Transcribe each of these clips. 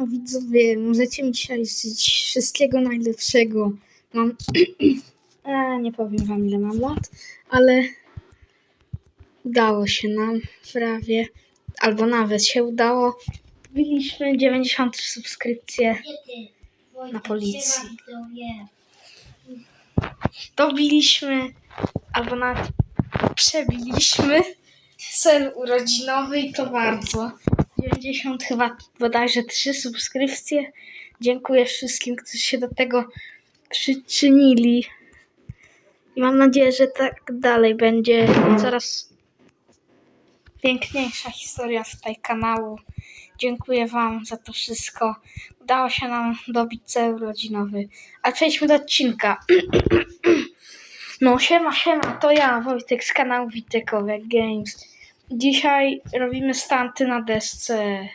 No widzowie, możecie mi dzisiaj życzyć wszystkiego najlepszego. Mam... e, nie powiem wam ile mam lat, ale udało się nam prawie, albo nawet się udało. Byliśmy 93 subskrypcje. Na policji. Dobiliśmy, albo nawet przebiliśmy cel urodzinowy i to bardzo. 90 chyba bodajże 3 subskrypcje. Dziękuję wszystkim, którzy się do tego przyczynili. I mam nadzieję, że tak dalej będzie coraz piękniejsza historia tutaj kanału. Dziękuję Wam za to wszystko. Udało się nam dobić cel urodzinowy. A przejdźmy do odcinka. No siema, siema, to ja, Wojtek z kanału Witekowe Games. Dzisiaj robimy stanty na desce.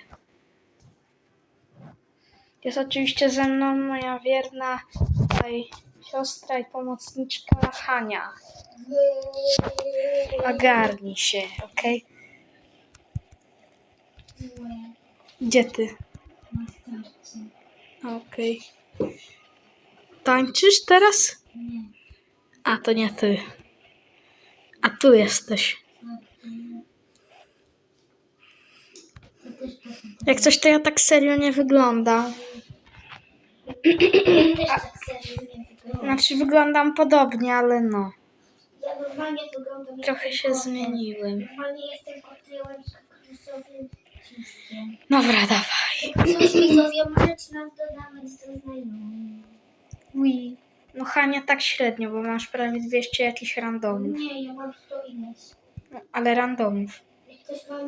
Jest oczywiście ze mną moja wierna tutaj siostra i pomocniczka Hania. Ogarnij się, okej? Gdzie ty? Okej. Tańczysz teraz? Nie. A to nie ty. A tu jesteś. To też potem. Jak coś to ja tak serio nie wyglądam. Też tak serio nie wygląda. Znaczy wyglądam podobnie, ale no. Ja normalnie wyglądam jak Trochę się kotek. zmieniłem. Normalnie jestem kotyłem ciszkiem. Dobra, dawaj. Coś widzowie, do znajomych. Ui. No Hania tak średnio, bo masz prawie 200 jakichś randomów. Nie, ja mam 100 ileś. No, ale randomów. Ktoś ma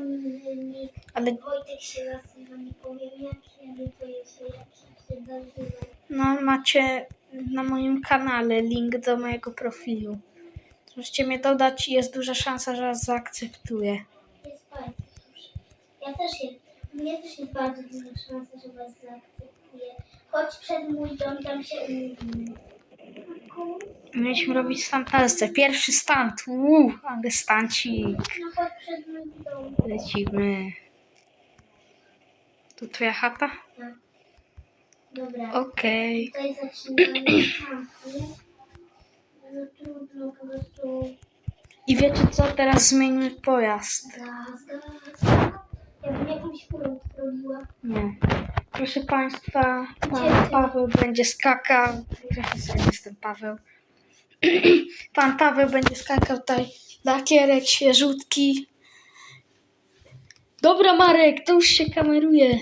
nick, Ale Wojtek się nazywa, nie powiem jaki, ale to jest jaki się nazywa. no macie na moim kanale link do mojego profilu. Możecie mnie dodać i jest duża szansa, że was zaakceptuję. Jest bardzo dobrze. Ja też jest, mnie też jest bardzo duża szansa, że was zaakceptuję. Choć przed mój dom tam się umówimy. Mieliśmy robić stamtalsce. Pierwszy stant. Uuu, ale stancik. No. Lecimy. Tu twoja chata? Tak. Dobra. Okej. Tutaj zaczynamy. No trudno po prostu. I wiecie co? Teraz zmieńmy pojazd. Gaz, gaz. Ja bym jakąś furę zrobiła. Nie. Proszę Państwa, pan Paweł będzie skakał. Sobie jestem Paweł. Pan Paweł będzie skakał tutaj lakierek świeżutki. Dobra Marek, to już się kameruje.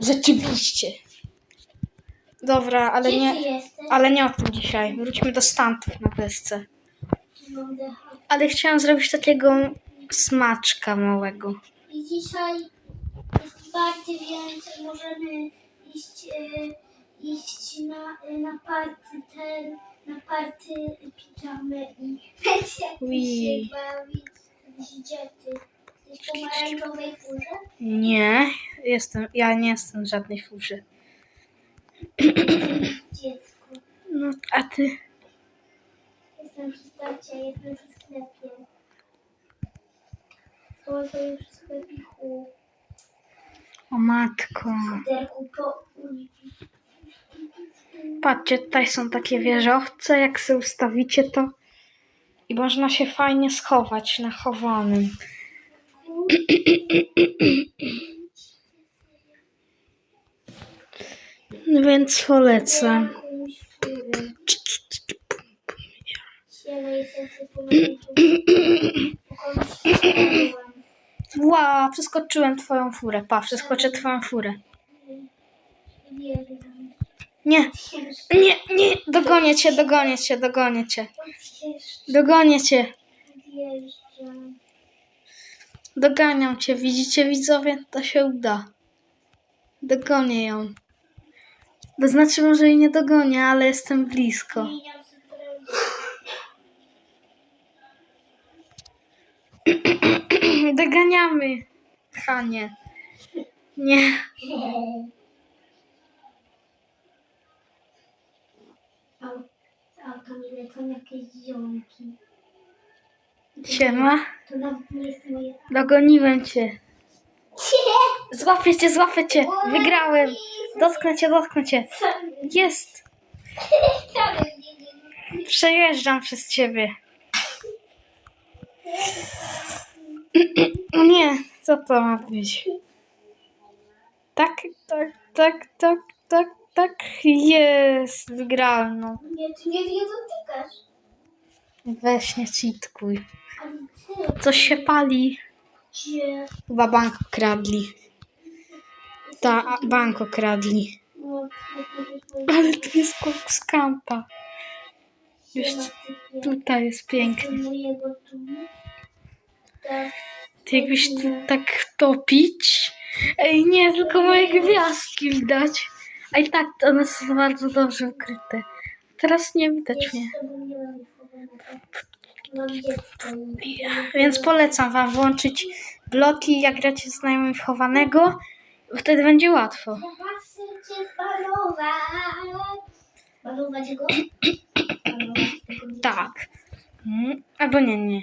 Rzeczywiście. Dobra, ale nie, ale nie o tym dzisiaj. Wróćmy do stantów na desce. Ale chciałam zrobić takiego smaczka małego. I dzisiaj jest party, więc możemy iść, e, iść na, na party ten, na party pijamy i Ui. się bawić. Gdzie ty? Jesteś w pomarańczowej furze? Nie, jestem, ja nie jestem w żadnej furze. Dziecko. No, a ty? Jestem przy starcie, jestem przy sklepie. To sobie przy sklepiku. O matko. Patrzcie, tutaj są takie wieżowce, jak sobie ustawicie to i można się fajnie schować na chowanym. No Więc polecam. Wow, przeskoczyłem twoją furę. Pa, przeskoczę twoją furę. Nie, nie, nie, dogonię cię, dogonię cię, dogonię cię. Dogonię cię, doganiam cię. Widzicie widzowie? To się uda. Dogonię ją. To znaczy może jej nie dogonię, ale jestem blisko. Doganiamy. Hanie. Nie. A, a tam lecą jakieś ziomki. Siema. To nawet nie jest moje... Dogoniłem cię. Złapię cię, złapię cię. Wygrałem. Dotknę cię, dotknę cię. Jest. Przejeżdżam przez ciebie. Nie, co to ma być? Tak, tak, tak, tak, tak, tak. Jest, wygrałem, no. Nie, ty mnie nie dotykasz. Weź nie ty, Coś się pali. gdzie? Chyba bank okradli. Ta, bank okradli. No, Ale tu jest skampa. Jeszcze tutaj jest pięknie. Tak. Ty jakbyś tak topić. Ej, nie, tylko moje gwiazdki widać. A i tak one są bardzo dobrze ukryte. Teraz nie widać mnie. Więc polecam wam włączyć bloki, jak gracie z znajomym chowanego. Wtedy będzie łatwo. Tak. Mm, Albo nie, nie.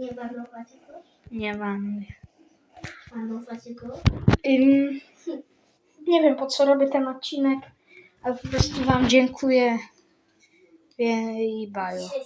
Nie banować go? Nie mam. Banować go? Ym, nie wiem po co robię ten odcinek, ale po prostu wam dziękuję. I baju. Dzisiaj